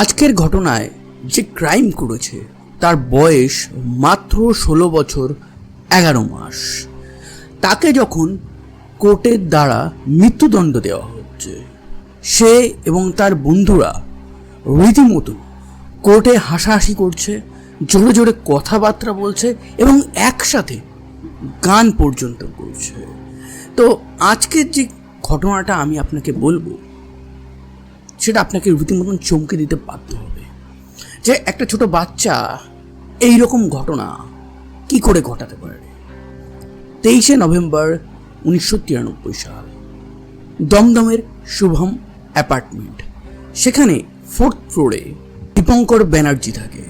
আজকের ঘটনায় যে ক্রাইম করেছে, তার বয়স মাত্র ষোলো বছর, এগারো মাস। তাকে যখন কোর্টের দ্বারা মৃত্যুদণ্ড দেওয়া হচ্ছে, সে এবং তার বন্ধুরা রীতিমতো কোর্টে হাসাহাসি করছে, জোরে জোরে কথাবার্তা বলছে এবং একসাথে গান পর্যন্ত করছে। তো আজকের যে ঘটনাটা আমি আপনাকে বলব সেটা আপনাকে রীতিমতন চমকে দিতে বাধ্য হবে। যে একটা ছোট বাচ্চা এই রকম ঘটনা কি করে ঘটাতে পারে? তেইশে নভেম্বর উনিশশো তিরানব্বই সাল, দমদমের শুভম অ্যাপার্টমেন্ট। সেখানে ফোর্থ ফ্লোরে দীপঙ্কর ব্যানার্জি থাকে।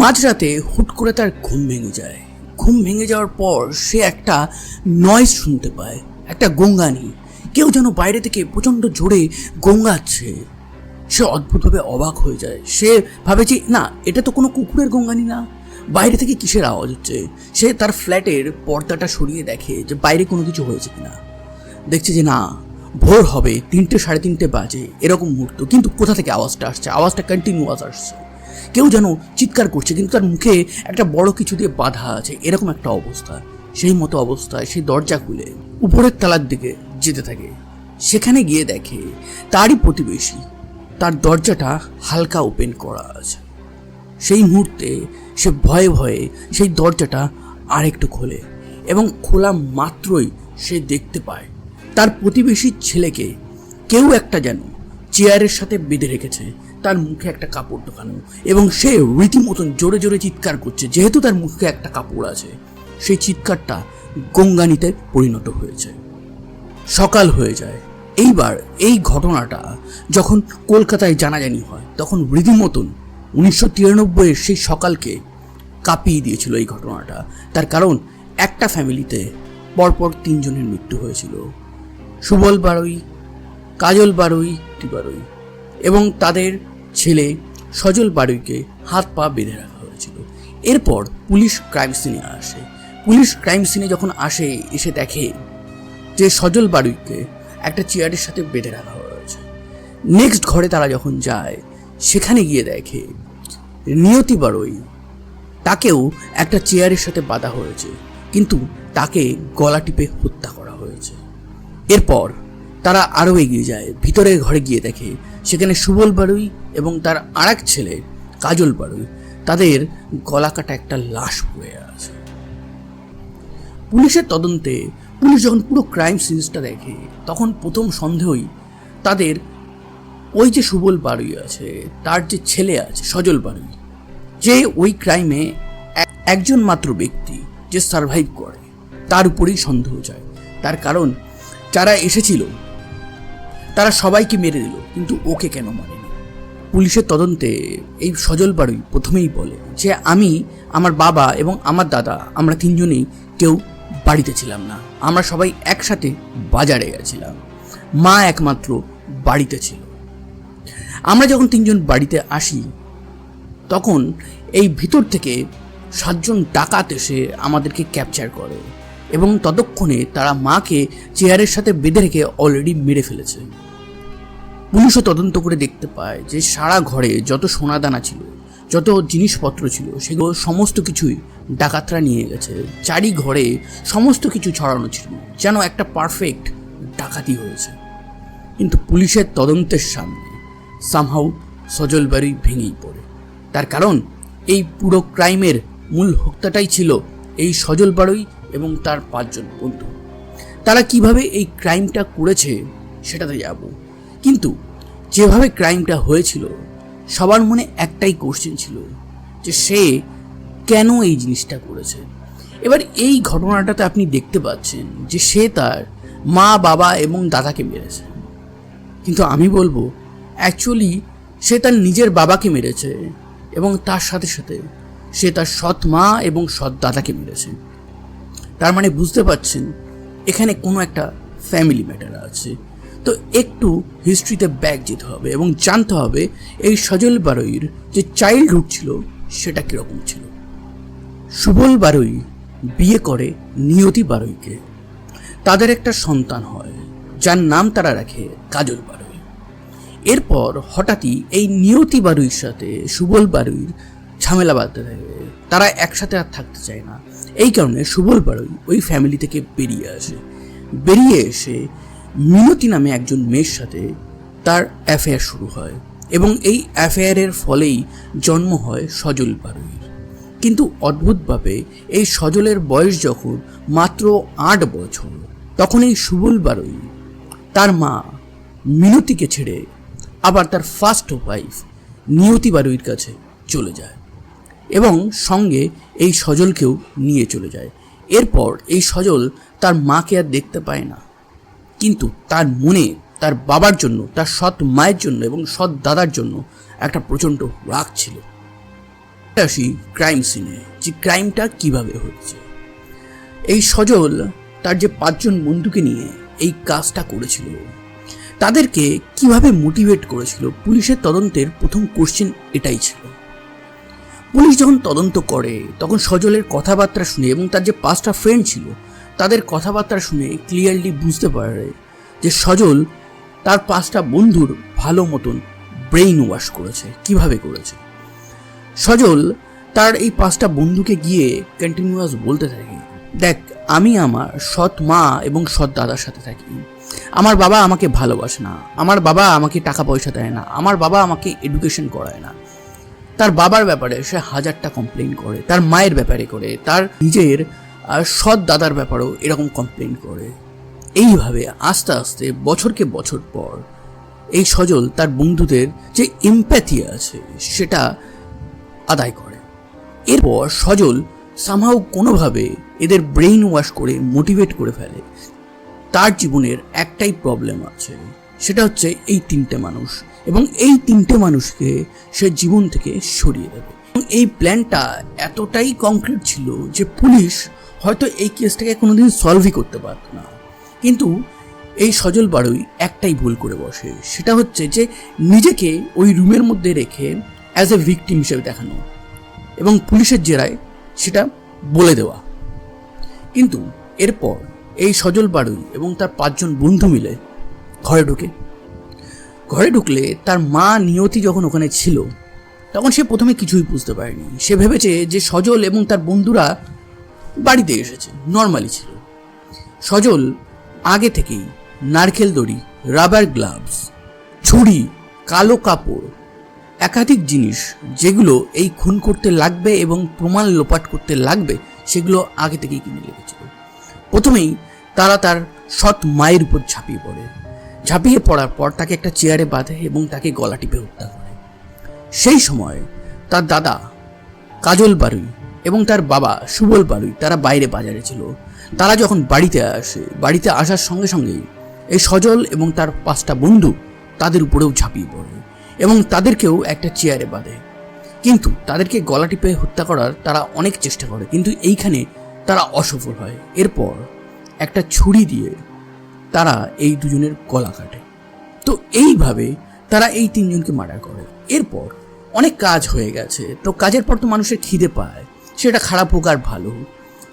মাঝরাতে হুট করে তার ঘুম ভেঙে যায়। ঘুম ভেঙে যাওয়ার পর সে একটা নয়েজ শুনতে পায়, একটা গঙ্গানি। কেউ যেন বাইরে থেকে প্রচণ্ড জোরে গঙ্গাচ্ছে। সে অদ্ভুতভাবে অবাক হয়ে যায়। সে ভাবে যে, না, এটা তো কোনো কুকুরের গঙ্গানি না। বাইরে থেকে কিসের আওয়াজ হচ্ছে? সে তার ফ্ল্যাটের পর্দাটা সরিয়ে দেখে যে বাইরে কোনো কিছু হয়েছে কিনা। দেখছে যে, না, ভোর হবে, তিনটে সাড়ে তিনটে বাজে, এরকম মুহূর্ত। কিন্তু কোথা থেকে আওয়াজটা আসছে? আওয়াজটা কন্টিনিউয়াস আসছে। কেউ যেন চিৎকার করছে, কিন্তু তার মুখে একটা বড় কিছু দিয়ে বাধা আছে। এরকম একটা অবস্থা। সেই মতো অবস্থায় সেই দরজা খুলে। উপরের তালার দিকে যেতে থাকে। সেখানে গিয়ে দেখে তারই প্রতিবেশী। তার দরজাটা হালকা ওপেন করা আছে। সেই মুহূর্তে সে ভয়ে ভয়ে সেই দরজাটা আরেকটু খোলে এবং খোলা মাত্রই সে দেখতে পায় তার প্রতিবেশীর ছেলেকে। কেউ একটা যেন চেয়ারের সাথে বেঁধে রেখেছে, তার মুখে একটা কাপড় ঢোকানো এবং সে রীতিমতন জোরে জোরে চিৎকার করছে, যেহেতু তার মুখে একটা কাপড় আছে। সেই চিৎকারটা গঙ্গানিতে পরিণত হয়েছে। সকাল হয়ে যায়। এইবার এই ঘটনাটা যখন কলকাতায় জানাজানি হয়, তখন রীতিমতন উনিশশো তিরানব্বইয়ের সেই সকালকে কাঁপিয়ে দিয়েছিল এই ঘটনাটা। তার কারণ, একটা ফ্যামিলিতে পরপর তিনজনের মৃত্যু হয়েছিল। সুবল বারুই, কাজল বারুই বারুই এবং তাদের ছেলে সজল বারুইকে হাত পা বেঁধে রাখা হয়েছিল। এরপর পুলিশ ক্রাইম সিনে আসে। পুলিশ ক্রাইম সিনে যখন আসে, এসে দেখে যে সজল বারুইকে একটা চেয়ারের সাথে বেঁধে রাখা হয়েছে। নেক্সট ঘরে তারা যখন যায়, সেখানে গিয়ে দেখে নিয়তি বারুই তাকেও একটা চেয়ারের সাথে বাঁধা হয়েছে, কিন্তু তাকে গলা টিপে হত্যা করা হয়েছে। এরপর তারা আরও এগিয়ে যায়, ভিতরের ঘরে গিয়ে দেখে সেখানে সুবল বাড়ুই এবং তার আর এক ছেলে কাজল বারুই, তাদের গলা কাটা একটা লাশ পড়ে আছে। পুলিশের তদন্তে পুলিশ যখন পুরো ক্রাইম সিনসটা দেখে, তখন প্রথম সন্দেহই তাদের ওই যে সুবল বারুই আছে, তার যে ছেলে আছে, সজল বারুই, যে ওই ক্রাইমে একজন মাত্র ব্যক্তি যে সারভাইভ করে, তার উপরেই সন্দেহ যায়। তার কারণ, যারা এসেছিল, তারা সবাইকে মেরে দিল, কিন্তু ওকে কেন মারেনি? পুলিশের তদন্তে এই সজল বাড়ুই প্রথমেই বলে যে, আমি, আমার বাবা এবং আমার দাদা, আমরা তিনজনেই কেউ বাড়িতে ছিলাম না। আমরা সবাই একসাথে বাজারে গেছিলাম। মা একমাত্র বাড়িতে ছিল। আমরা যখন তিনজন বাড়িতে আসি, তখন এই ভিতর থেকে সাতজন ডাকাত এসে আমাদেরকে ক্যাপচার করে এবং ততক্ষণে তারা মাকে চেয়ারের সাথে বেঁধে রেখে অলরেডি মেরে ফেলেছে। পুলিশও তদন্ত করে দেখতে পায় যে সারা ঘরে যত সোনাদানা ছিল যত জিনিসপত্র ছিল সেগুলো সমস্ত কিছুই ডাকাতরা নিয়ে গেছে। চারি ঘরে সমস্ত কিছু ছড়ানো ছিল, যেন একটা পারফেক্ট ডাকাতি হয়েছে। কিন্তু পুলিশের তদন্তের সামনে সামহাউ সজল বাড়ি ভেঙেই পড়ে। তার কারণ, এই পুরো ক্রাইমের মূল হত্যাটাই ছিল এই সজল বাড়ই এবং তার পাঁচজন বন্ধু। তারা কীভাবে এই ক্রাইমটা করেছে সেটাতে যাব। কিন্তু যেভাবে ক্রাইমটা হয়েছিল সবার মনে একটাই কোশ্চেন ছিল যে সে কেন এই জিনিসটা করেছে? এবার এই ঘটনাটাতে আপনি দেখতে পাচ্ছেন যে সে তার মা, বাবা এবং দাদাকে মেরেছে। কিন্তু আমি বলব অ্যাকচুয়ালি সে তার নিজের বাবাকে মেরেছে এবং তার সাথে সাথে সে তার সৎ মা এবং সৎ দাদাকে মেরেছে। তার মানে বুঝতে পারছেন, এখানে কোনো একটা ফ্যামিলি ম্যাটার আছে। তো একটু হিস্ট্রিতে ব্যাক যেতে হবে এবং জানতে হবে এই সজল বারুইয়ের যে চাইল্ডহুড ছিল, সেটা কীরকম ছিল। সুবল বারুই বিয়ে করে নিয়তি বারুইকে। তাদের একটা সন্তান হয়, যার নাম তারা রাখে কাজল বারুই। এরপর হঠাৎই এই নিয়তি বারুইর সাথে সুবল বারুইর ঝামেলা বাঁধতে থাকে। তারা একসাথে আর থাকতে চায় না। এই কারণে সুবল বারুই ওই ফ্যামিলি থেকে বেরিয়ে আসে। বেরিয়ে এসে মিনতি নামে একজন মেয়ের সাথে তার অ্যাফেয়ার শুরু হয় এবং এই অ্যাফেয়ারের ফলেই জন্ম হয় সজল বারুইর কিন্তু অদ্ভুতভাবে এই সজলের বয়স যখন মাত্র আট বছর তখন এই সুবল বারুই তার মা মিনতিকে ছেড়ে আবার তার ফার্স্ট ওয়াইফ নিয়তি বারুইর কাছে চলে যায় এবং সঙ্গে এই সজলকেও নিয়ে চলে যায়। এরপর এই সজল তার মাকে আর দেখতে পায় না। কিন্তু তার মনে, তার বাবার জন্য, তার সৎ মায়ের জন্য এবং সৎ দাদার জন্য একটা প্রচণ্ড রাগ ছিল। আসি ক্রাইম সিনে যে ক্রাইমটা কীভাবে হচ্ছে? এই সজল তার যে পাঁচজন বন্ধুকে নিয়ে এই কাজটা করেছিল, তাদেরকে কীভাবে মোটিভেট করেছিল? পুলিশের তদন্তের প্রথম কোশ্চেন এটাই ছিল। পুলিশ যখন তদন্ত করে, তখন সজলের কথাবার্তা শুনে এবং তার যে পাঁচটা ফ্রেন্ড ছিল তাদের কথাবার্তা শুনে ক্লিয়ারলি বুঝতে পারে যে সজল তার পাঁচটা বন্ধুর ভালো মতন ব্রেইন ওয়াশ করেছে। কীভাবে করেছে? সজল তার এই পাঁচটা বন্ধুকে গিয়ে কন্টিনিউয়াস বলতে থাকে। দেখ, আমি আমার সৎ মা এবং সৎ দাদার সাথে থাকি। আমার বাবা আমাকে ভালোবাসে না। আমার বাবা আমাকে টাকা পয়সা দেয় না। আমার বাবা আমাকে এডুকেশন করায় না। তার বাবার ব্যাপারে সে হাজারটা কমপ্লেন করে। তার মায়ের ব্যাপারে করে। তার নিজের আহ, সৎ দাদার ব্যাপারেও এরকম কমপ্লেন করে। এইভাবে আস্তে আস্তে বছরকে বছর পর এই সজল তার বন্ধুদের যে এমপ্যাথি আছে সেটা আদায় করে। এরপর সজল সামহাও কোনোভাবে এদের ব্রেইন ওয়াশ করে মোটিভেট করে ফেলে। তার জীবনের একটাই প্রবলেম আছে সেটা হচ্ছে এই তিনটে মানুষ এবং এই তিনটে মানুষকে সে জীবন থেকে সরিয়ে দেবে। এই প্ল্যানটা এতটাই কংক্রিট ছিল যে পুলিশ হয়তো এই কেসটাকে কোনোদিন সলভই করতে পারত না। কিন্তু এই সজল বাড়ুই একটাই ভুল করে বসে। সেটা হচ্ছে যে নিজেকে ওই রুমের মধ্যে রেখে অ্যাজ এ ভিকটিম হিসেবে দেখানো এবং পুলিশের জেরায় সেটা বলে দেওয়া। কিন্তু এরপর এই সজল বাড়ুই এবং তার পাঁচজন বন্ধু মিলে ঘরে ঢুকে। ঘরে ঢুকলে তার মা নিয়তি যখন ওখানে ছিল, তখন সে প্রথমে কিছুই বুঝতে পারেনি। সে ভেবেছে যে সজল এবং তার বন্ধুরা বাড়িতে এসেছে নর্মালি ছিল। সজল, আগে থেকেই নারকেল দড়ি রাবার গ্লাভস ছুরি, কালো কাপড়, একাধিক জিনিস যেগুলো এই খুন করতে লাগবে এবং প্রমাণ লোপাট করতে লাগবে, সেগুলো আগে থেকেই কিনে লেগেছিল প্রথমেই তারা তার সৎ মায়ের উপর ঝাঁপিয়ে পড়ে। ঝাঁপিয়ে পড়ার পর তাকে একটা চেয়ারে বাঁধে এবং তাকে গলা টিপে হত্যা করে। সেই সময় তার দাদা কাজল বারুই এবং তার বাবা সুবল বারুই তারা বাইরে বাজারে ছিল। তারা যখন বাড়িতে আসে, বাড়িতে আসার সঙ্গে সঙ্গেই এই সজল এবং তার পাঁচটা বন্ধু তাদের উপরেও ঝাঁপিয়ে পড়ে এবং তাদেরকেও একটা চেয়ারে বাঁধে। কিন্তু তাদেরকে গলা টিপে হত্যা করার তারা অনেক চেষ্টা করে, কিন্তু এইখানে তারা অসফল হয়। এরপর একটা ছুরি দিয়ে তারা এই দুজনের গলা কাটে। তো এইভাবে তারা এই তিনজনকে মার্ডার করে। এরপর অনেক কাজ হয়ে গেছে। তো কাজের পর তো মানুষের খিদে পায়। সেটা খারাপ হোক আর ভালো হোক।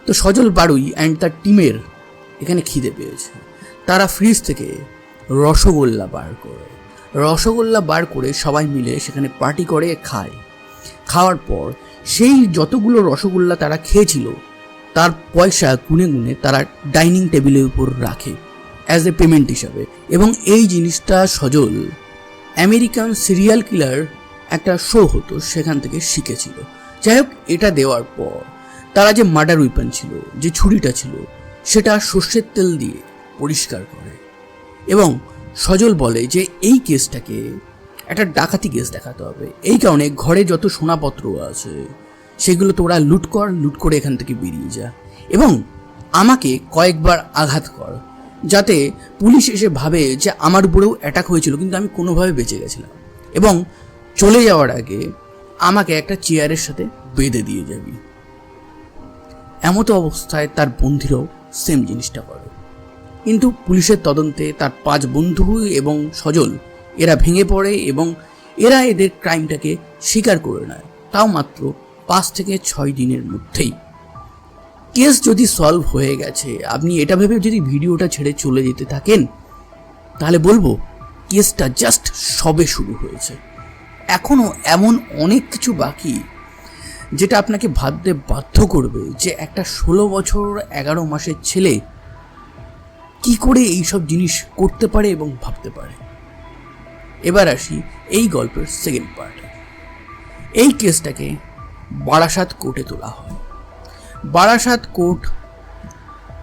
তো সজল বাড়ুই অ্যান্ড তার টিমের এখানে খিদে পেয়েছে। তারা ফ্রিজ থেকে রসগোল্লা বার করে। রসগোল্লা বার করে সবাই মিলে সেখানে পার্টি করে, খায়। খাওয়ার পর সেই যতগুলো রসগোল্লা তারা খেয়েছিল, তার পয়সা গুনে গুনে তারা ডাইনিং টেবিলের উপর রাখে অ্যাজ এ পেমেন্ট হিসাবে। এবং এই জিনিসটা সজল আমেরিকান সিরিয়াল কিলার একটা শো হতো, সেখান থেকে শিখেছিল। যাই হোক, এটা দেওয়ার পর তারা যে মার্ডার উইপন ছিল, যে ছুরিটা ছিল, সেটা সর্ষের তেল দিয়ে পরিষ্কার করে এবং সজল বলে যে এই কেসটাকে একটা ডাকাতি কেস দেখাতে হবে। এই কারণে ঘরে যত সোনাপত্র আছে, সেগুলো তোরা লুট কর, লুট করে এখান থেকে বেরিয়ে যা এবং আমাকে কয়েকবার আঘাত কর যাতে পুলিশ এসে ভাবে যে আমার উপরেও অ্যাটাক হয়েছিল, কিন্তু আমি কোনোভাবে বেঁচে গেছিলাম। এবং চলে যাওয়ার আগে আমাকে একটা চেয়ারের সাথে বেঁধে দিয়ে যাবি। এমতো অবস্থায় তার বন্ধুরাও সেম জিনিসটা করে। কিন্তু পুলিশের তদন্তে তার পাঁচ বন্ধু এবং সজল এরা ভেঙে পড়ে এবং এরা এদের ক্রাইমটাকে স্বীকার করে নেয়। তাও মাত্র পাঁচ থেকে ছয় দিনের মধ্যেই। কেস যদি সলভ হয়ে গেছে, আপনি এটা ভেবে যদি ভিডিওটা ছেড়ে চলে যেতে থাকেন, তাহলে বলব, কেসটা জাস্ট সবে শুরু হয়েছে। এখনও এমন অনেক কিছু বাকি যেটা আপনাকে ভাবতে বাধ্য করবে যে একটা ষোলো বছর, এগারো মাসের ছেলে কি করে এইসব জিনিস করতে পারে এবং ভাবতে পারে। এবার আসি এই গল্পের সেকেন্ড পার্টে এই কেসটাকে বারাসাত কোর্টে তোলা হয়। বারাসাত কোর্ট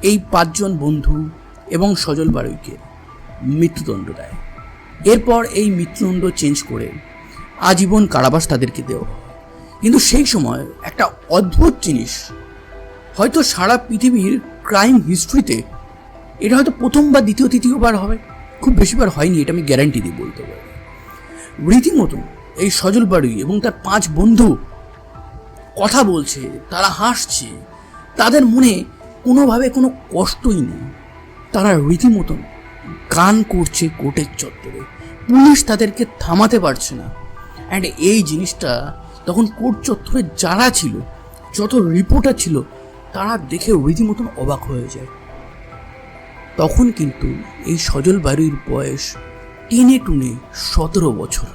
এই পাঁচজন বন্ধু এবং সজল বারুইকে মৃত্যুদণ্ড দেয়। এরপর এই মৃত্যুদণ্ড চেঞ্জ করে আজীবন কারাবাস তাদেরকে দেওয়া কিন্তু সেই সময় একটা অদ্ভুত জিনিস, হয়তো সারা পৃথিবীর ক্রাইম হিস্ট্রিতে এটা হয়তো প্রথম বা দ্বিতীয়, তৃতীয়বার হবে, খুব বেশিবার হয়নি, এটা আমি গ্যারান্টি দিয়ে বলতে পারি। রীতিমতো এই সজল বাড়ি এবং তার পাঁচ বন্ধু কথা বলছে, তারা হাসছে, তাদের মনে কোনোভাবে কোনো কষ্টই নেই। তারা রীতিমতন গান করছে কোর্টের চত্বরে, পুলিশ তাদেরকে থামাতে পারছে না। অ্যান্ড এই জিনিসটা তখন কোর্ট চত্বরে যারা ছিল, যত রিপোর্টার ছিল, তারা দেখে রীতিমতন অবাক হয়ে যায়। তখন কিন্তু এই সজল বাড়ির বয়স টেনে টুনে সতেরো বছর।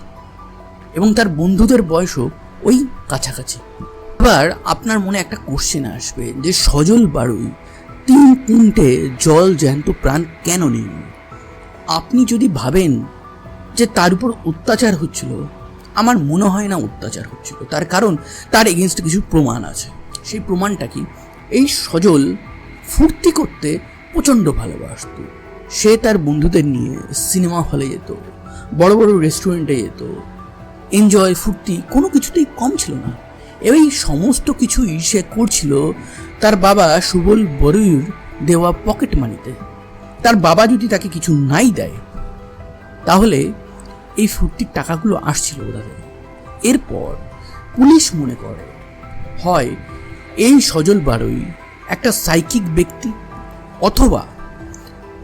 এবং তার বন্ধুদের বয়সও ওই কাছাকাছি। এবার আপনার মনে একটা কোশ্চেন আসবে যে সজল বাড়ুই তিন তিনটে জল জ্যান্ত প্রাণ কেন নেই আপনি যদি ভাবেন যে তার উপর অত্যাচার হচ্ছিল আমার মনে হয় না অত্যাচার হচ্ছিল। তার কারণ, তার এগেনস্ট কিছু প্রমাণ আছে। সেই প্রমাণটা কি? এই সজল ফুর্তি করতে প্রচণ্ড ভালোবাসত। সে তার বন্ধুদের নিয়ে সিনেমা হলে যেত, বড় বড় রেস্টুরেন্টে যেত। এনজয় ফুর্তি কোনো কিছুতেই কম ছিল না। এই সমস্ত কিছুই সে করছিল তার বাবা সুবল বরুইর দেওয়া পকেট মানিতে তার বাবা যদি তাকে কিছু নাই দেয়, তাহলে এই ফুর্তির টাকাগুলো আসছিল থেকে। এরপর পুলিশ মনে করে, হয় এই সজল বারুই একটা সাইকিক ব্যক্তি অথবা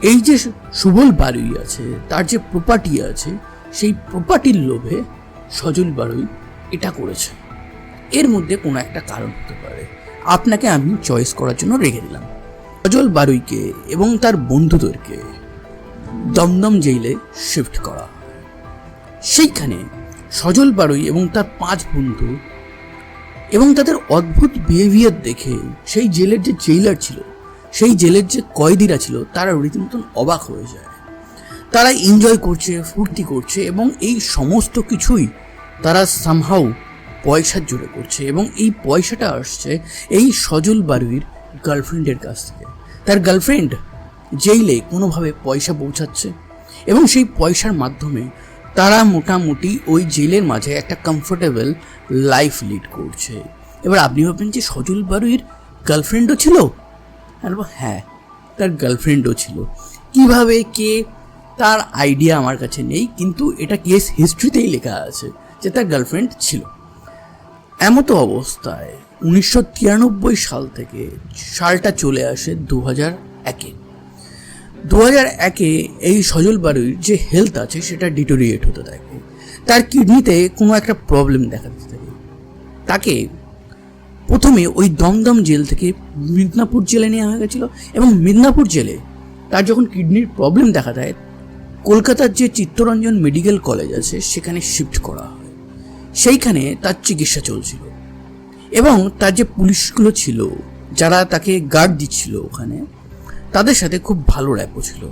এই যে সুবল বারুই আছে, তার যে প্রপার্টি আছে, সেই প্রপার্টির লোভে সজল বারুই এটা করেছে। এর মধ্যে কোনো একটা কারণ হতে পারে। আপনাকে আমি চয়েস করার জন্য রেখে দিলাম। সজল বারুইকে এবং তার বন্ধুদেরকে দমদম জেলে শিফট করা। সেইখানে সজল বারুই এবং তার পাঁচ বন্ধু এবং তাদের অদ্ভুত বিহেভিয়ার দেখে সেই জেলের যে জেইলার ছিল, সেই জেলের যে কয়েদিরা ছিল, তারা রীতিমতন অবাক হয়ে যায়। তারা এনজয় করছে, ফুর্তি করছে এবং এই সমস্ত কিছুই তারা সামহাউ পয়সার জোরে করছে এবং এই পয়সাটা আসছে এই সজল বারুইর গার্লফ্রেন্ডের কাছ থেকে। তার গার্লফ্রেন্ড জেইলে কোনোভাবে পয়সা পৌঁছাচ্ছে এবং সেই পয়সার মাধ্যমে তারা মোটামুটি ওই জেলের মাঝে একটা কমফোর্টেবল লাইফ লিড করছে। এবার আপনি ভাববেন যে সজল বারুইর গার্লফ্রেন্ডও ছিল? হ্যাঁ তার গার্লফ্রেন্ডও ছিল। কীভাবে, কে, তার আইডিয়া আমার কাছে নেই, কিন্তু এটা কেস হিস্ট্রিতেই লেখা আছে যে তার গার্লফ্রেন্ড ছিল। এমতো অবস্থায় উনিশশো তিরানব্বই সাল থেকে সালটা চলে আসে দু হাজার একে। দু হাজার একে এই সজল বাড়ির যে হেলথ আছে, সেটা ডিটোরিয়েট হতে থাকে। তার কিডনিতে কোনো একটা প্রবলেম দেখা দিতে থাকে। তাকে প্রথমে ওই দমদম জেল থেকে মিদনাপুর জেলে নেওয়া হয়ে গেছিল এবং মিদনাপুর জেলে তার যখন কিডনির প্রবলেম দেখা দেয়, কলকাতার যে চিত্তরঞ্জন মেডিকেল কলেজ আছে, সেখানে শিফট করা হয়। সেইখানে তার চিকিৎসা চলছিল। এবং তার যে পুলিশগুলো ছিল, যারা তাকে গার্ড দিচ্ছিল ওখানে তাদের সাথে খুব ভালো র্যাপো ছিল।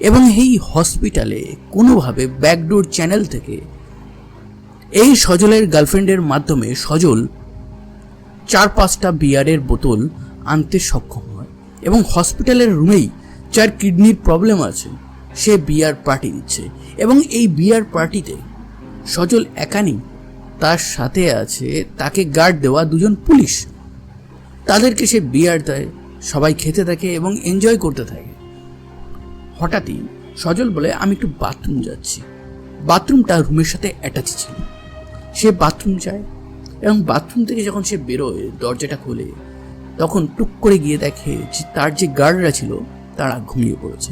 এবং এই হসপিটালে কোনোভাবে ব্যাকডোর চ্যানেল থেকে এই সজলের গার্লফ্রেন্ডের মাধ্যমে সজল চার পাঁচটা বিয়ারের বোতল আনতে সক্ষম হয় এবং হসপিটালের রুমেই যার কিডনির প্রবলেম আছে, সে বিয়ার পার্টি দিচ্ছে। এবং এই বিয়ার পার্টিতে সজল একানি তার সাথে আছে, তাকে গার্ড দেওয়া দুজন পুলিশ। তাদেরকে সে বিয়ার দেয় সবাই খেতে থাকে এবং এনজয় করতে থাকে। হঠাৎই সজল বলে, আমি একটু বাথরুম যাচ্ছি। বাথরুমটা রুমের সাথে অ্যাটাচ ছিল। সে বাথরুম যায় এবং বাথরুম থেকে যখন সে বেরোয় দরজাটা খোলে, তখন টুক করে গিয়ে দেখে যে তার যে গার্ডরা ছিল, তারা ঘুমিয়ে পড়েছে।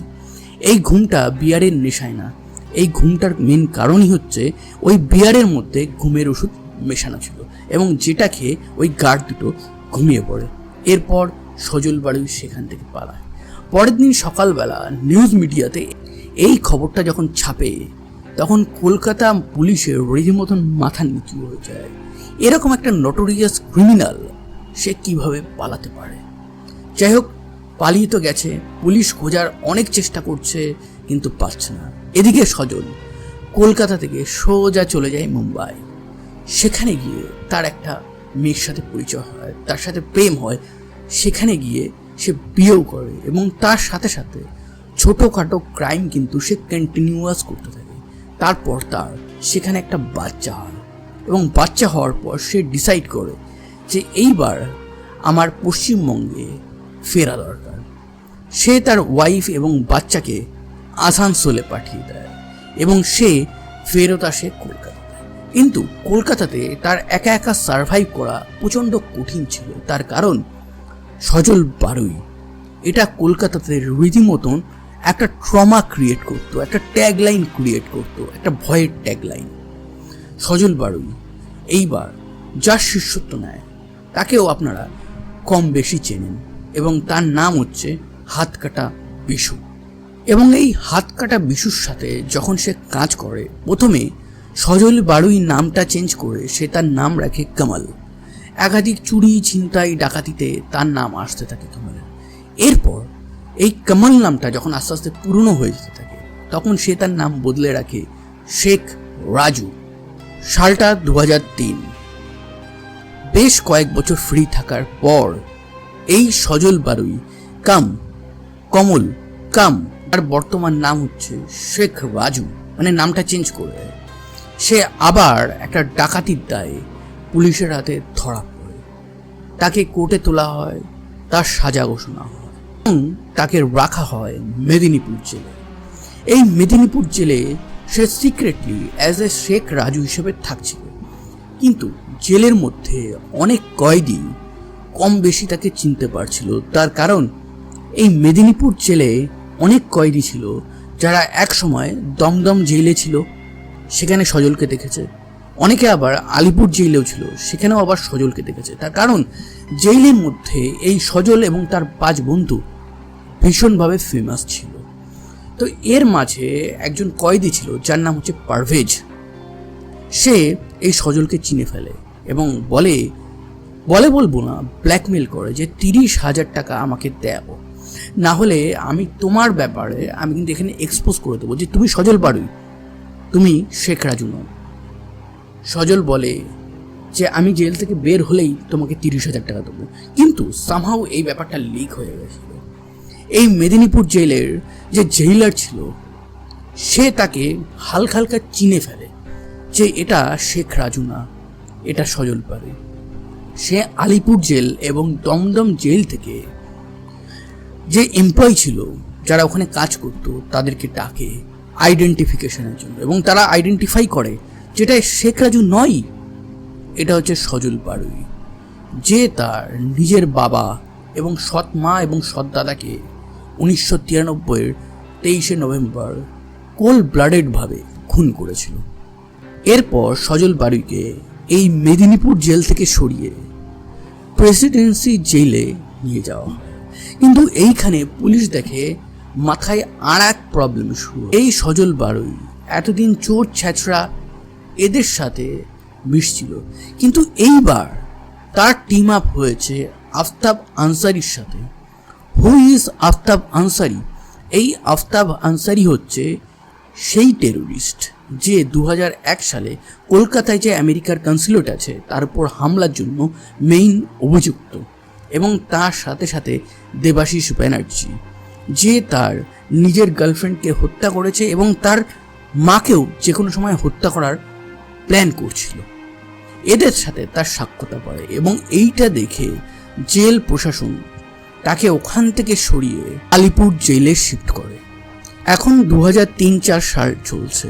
এই ঘুমটা বিয়ারের নেশায় না। এই ঘুমটার মেন কারণই হচ্ছে ওই বিয়ারের মধ্যে ঘুমের ওষুধ মেশানো ছিল এবং যেটা খেয়ে ওই গার্ড দুটো ঘুমিয়ে পড়ে। এরপর সজল বাড়ি সেখান থেকে পালায়। পরের দিন সকালবেলা নিউজ মিডিয়াতে এই খবরটা যখন ছাপে, তখন কলকাতা পুলিশের রীতিমতন মাথা নিচু হয়ে যায়। এরকম একটা নটোরিয়াস ক্রিমিনাল সে কীভাবে পালাতে পারে? যাই হোক, পালিয়ে তো গেছে। পুলিশ খোঁজার অনেক চেষ্টা করছে, কিন্তু পাচ্ছে না। এদিকে সজল কলকাতা থেকে সোজা চলে যায় মুম্বাই। সেখানে গিয়ে তার একটা মেয়ের সাথে পরিচয় হয়, তার সাথে প্রেম হয় সেখানে গিয়ে সে বিয়েও করে এবং তার সাথে সাথে ছোটোখাটো ক্রাইম কিন্তু সে কন্টিনিউয়াস করতে থাকে। তারপর তার সেখানে একটা বাচ্চা হয় এবং বাচ্চা হওয়ার পর সে ডিসাইড করে যে এইবার আমার পশ্চিমবঙ্গে ফেরা দরকার। সে তার ওয়াইফ এবং বাচ্চাকে আসানসোলে পাঠিয়ে দেয় এবং সে ফেরত আসে কলকাতাতে। কিন্তু কলকাতাতে তার একা একা সার্ভাইভ করা প্রচণ্ড কঠিন ছিল। তার কারণ সজল বারুই। এটা কলকাতাতে রীতিমতন একটা ট্রমা ক্রিয়েট করতো, একটা ট্যাগলাইন ক্রিয়েট করতো, একটা ভয়ের ট্যাগলাইন সজল বারুই, এইবার যার শিষ্যত্ব নেয়, তাকেও আপনারা কম বেশি চেনেন এবং তার নাম হচ্ছে হাতকাটা বিশু। এবং এই হাতকাটা বিশুর সাথে যখন সে কাজ করে, প্রথমে সজল বারুই নামটা চেঞ্জ করে সে তার নাম রাখে কামাল। একাধিক চুরি, ছিনতাই, ডাকাতিতে তার নাম আসতে থাকে কামালের। এরপর এই কামাল নামটা যখন আস্তে আস্তে পুরনো হয়ে যেতে থাকে, তখন সে তার নাম বদলে রাখে শেখ রাজু, সালটা দু তিন। বেশ কয়েক বছর ফ্রি থাকার পর এই সজল বারুই, কাম, কমল, কাম, তার বর্তমান নাম হচ্ছে শেখ রাজু মানে নামটা চেঞ্জ করে। সে আবার একটা ডাকাতির দায়ে পুলিশের হাতে ধরা পড়ে। তাকে কোর্টে তোলা হয়, তার সাজা ঘোষণা হয়। এবং তাকে রাখা হয় মেদিনীপুর জেলে। এই মেদিনীপুর জেলে সে secretly as a Sheikh Raju হিসেবে থাকছিল। কিন্তু জেলের মধ্যে অনেক কয়েদি কম বেশি তাকে চিনতে পারছিল। তার কারণ, এই মেদিনীপুর জেলে অনেক কয়েদি ছিল যারা এক সময় দমদম জেলে ছিল। সেখানে সজলকে দেখেছে। অনেকে আবার আলিপুর জেলেও ছিল, সেখানেও আবার সজলকে দেখেছে। তার কারণ, জেলের মধ্যে এই সজল এবং তার পাঁচ বন্ধু ভীষণভাবে ফেমাস ছিল। তো এর মাঝে একজন কয়েদি ছিল, যার নাম হচ্ছে পারভেজ। সে এই সজলকে চিনে ফেলে এবং বলে বলে বলব না ব্ল্যাকমেল করে যে তিরিশ হাজার টাকা আমাকে দেও। না হলে আমি তোমার ব্যাপারে আমি কিন্তু এখানে এক্সপোজ করে দেবো যে তুমি সজল বাড়ুই তুমি শেখ রাজু নও। সজল বলে যে, আমি জেল থেকে বের হলেই তোমাকে তিরিশ হাজার টাকা দেবো। কিন্তু সামহাও এই ব্যাপারটা লিক হয়ে গেছিল। এই মেদিনীপুর জেলের যে জেইলার ছিল, সে তাকে হালকা হালকা চিনে ফেলে যে, এটা শেখ রাজু না, এটা সজল পারে। সে আলিপুর জেল এবং দমদম জেল থেকে যে এমপ্লয় ছিল, যারা ওখানে কাজ করতো, তাদেরকে ডাকে আইডেন্টিফিকেশনের জন্য এবং তারা আইডেন্টিফাই করে যেটা শেখ রাজু নয়, এটা হচ্ছে সজল পাড়ুই। যে তার নিজের বাবা এবং সৎ মা এবং সৎ দাদাকে উনিশশো তিরানব্বইয়ের তেইশে নভেম্বর কোল ব্লাডেডভাবে খুন করেছিল। এরপর সজল বাড়ুইকে এই মেদিনীপুর জেল থেকে সরিয়ে প্রেসিডেন্সি জেলে নিয়ে যাওয়া কিন্তু এইখানে পুলিশ দেখে মাথায় আর এক প্রবলেম শুরু এই সজল বাড়ুই এতদিন চোর ছ্যাঁচড়া এদের সাথে মিশছিল কিন্তু এইবার তার টিম আপ হয়েছে আফতাব আনসারির সাথে। Who is Aftab Ansari? এই আফতাব আনসারি হচ্ছে সেই টেরোরিস্ট যে দু হাজার এক সালে কলকাতায় যে আমেরিকার কনসুলেট আছে, তার উপর হামলার জন্য মেইন অভিযুক্ত এবং তার সাথে সাথে দেবাশিস ব্যানার্জি, যে তার নিজের গার্লফ্রেন্ডকে হত্যা করেছে এবং তার মাকেও যে কোনো সময় হত্যা করার প্ল্যান করছিল। এদের সাথে তার সাক্ষ্যতা পড়ে এবং এইটা দেখে জেল প্রশাসন তাকে ওখান থেকে সরিয়ে আলিপুর জেলে শিফট করে। এখন দু হাজার তিন চার সাল চলছে।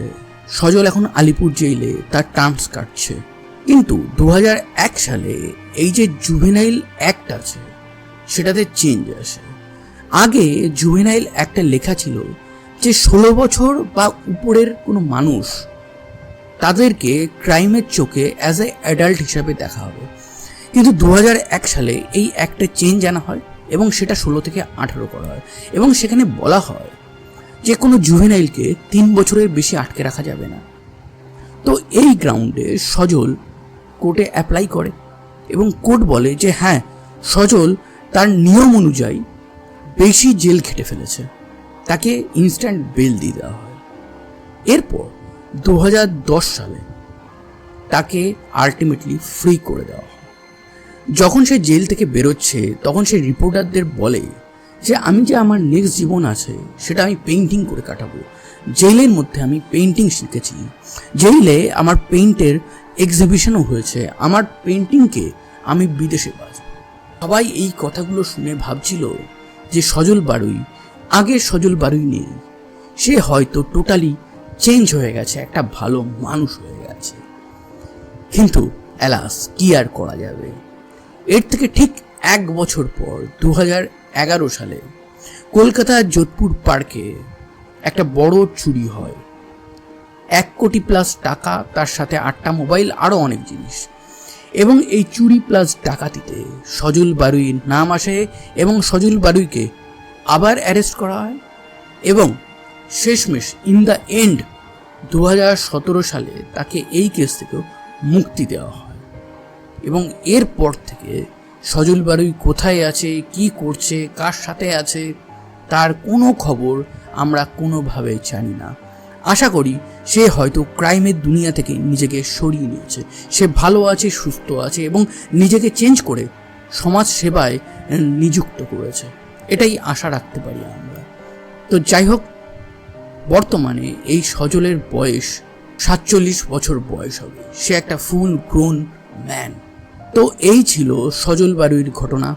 সজল এখন আলিপুর জেলে তার টার্মস কাটছে। কিন্তু দু এক সালে এই যে জুভেনাইল অ্যাক্ট আছে, সেটাতে চেঞ্জ আসে। আগে জুভেনাইল একটা লেখা ছিল যে ষোলো বছর বা উপরের কোনো মানুষ তাদেরকে ক্রাইমের চোখে অ্যাজ এ অ্যাডাল্ট হিসাবে দেখা হবে। কিন্তু দু সালে এই একটা চেঞ্জ আনা হয় এবং সেটা ষোলো থেকে আঠারো করা হয়। এবং সেখানে বলা হয় যে কোনো জুভেনাইলকে তিন বছরের বেশি আটকে রাখা যাবে না। তো এই গ্রাউন্ডে সজল কোর্টে অ্যাপ্লাই করে এবং কোর্ট বলে যে হ্যাঁ সজল তার নিয়ম অনুযায়ী বেশি জেল খেটে ফেলেছে। তাকে ইনস্ট্যান্ট বেল দিয়ে দেওয়া হয়। এরপর দু হাজার দশ সালে তাকে আলটিমেটলি ফ্রি করে দেওয়া হয়। যখন সে জেল থেকে বেরোচ্ছে, তখন সে রিপোর্টারদের বলে যে, আমি যে আমার নেক্সট জীবন আছে, সেটা আমি পেন্টিং করে কাটাবো। জেলের মধ্যে আমি পেন্টিং শিখেছি। জেলে আমার পেইন্টের এক্সিবিশনও হয়েছে। আমার পেন্টিংকে আমি বিদেশে বাঁচব সবাই এই কথাগুলো শুনে ভাবছিল যে, সজল বারুই, আগে সজল বারুই নেই। সে হয়তো টোটালি চেঞ্জ হয়ে গেছে, একটা ভালো মানুষ হয়ে গেছে। কিন্তু অ্যালাস কি আর করা যাবে? এর থেকে ঠিক এক বছর পর দু এগারো সালে কলকাতার যোধপুর পার্কে একটা বড় চুরি হয়। এক কোটি প্লাস টাকা, তার সাথে আটটা মোবাইল আরও অনেক জিনিস। এবং এই চুরি প্লাস ডাকাতিতে সজল বারুইর নাম আসে এবং সজল বারুইকে আবার অ্যারেস্ট করা হয়। এবং শেষমেশ ইন দ্য এন্ড দু হাজার সতেরো সালে তাকে এই কেস থেকেও মুক্তি দেওয়া হয়। এবং এরপর থেকে সজল বারুই কোথায় আছে, কি করছে, কার সাথে আছে, তার কোনো খবর আমরা কোনোভাবে জানি না। আশা করি সে হয়তো ক্রাইমের দুনিয়া থেকে নিজেকে সরিয়ে নিয়েছে। সে ভালো আছে, সুস্থ আছে এবং নিজেকে চেঞ্জ করে সমাজ সেবায় নিযুক্ত করেছে। এটাই আশা রাখতে পারি আমরা। তো যাই হোক বর্তমানে এই সজলের বয়স সাতচল্লিশ বছর বয়স হবে। সে একটা ফুল গ্রোন ম্যান তো এই ছিল সজল বারুইর ঘটনা।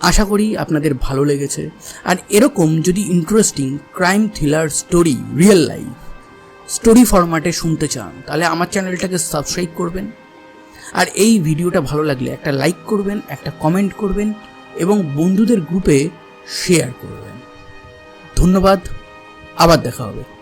আশা করি আপনাদের ভালো লেগেছে। আর এরকম যদি interesting crime thriller story real life story ফরম্যাটে শুনতে চান, তাহলে আমার চ্যানেলটাকে সাবস্ক্রাইব করবেন। আর এই ভিডিওটা ভালো লাগলে একটা লাইক করবেন, একটা কমেন্ট করবেন এবং বন্ধুদের গ্রুপে শেয়ার করবেন। ধন্যবাদ। আবার দেখা হবে।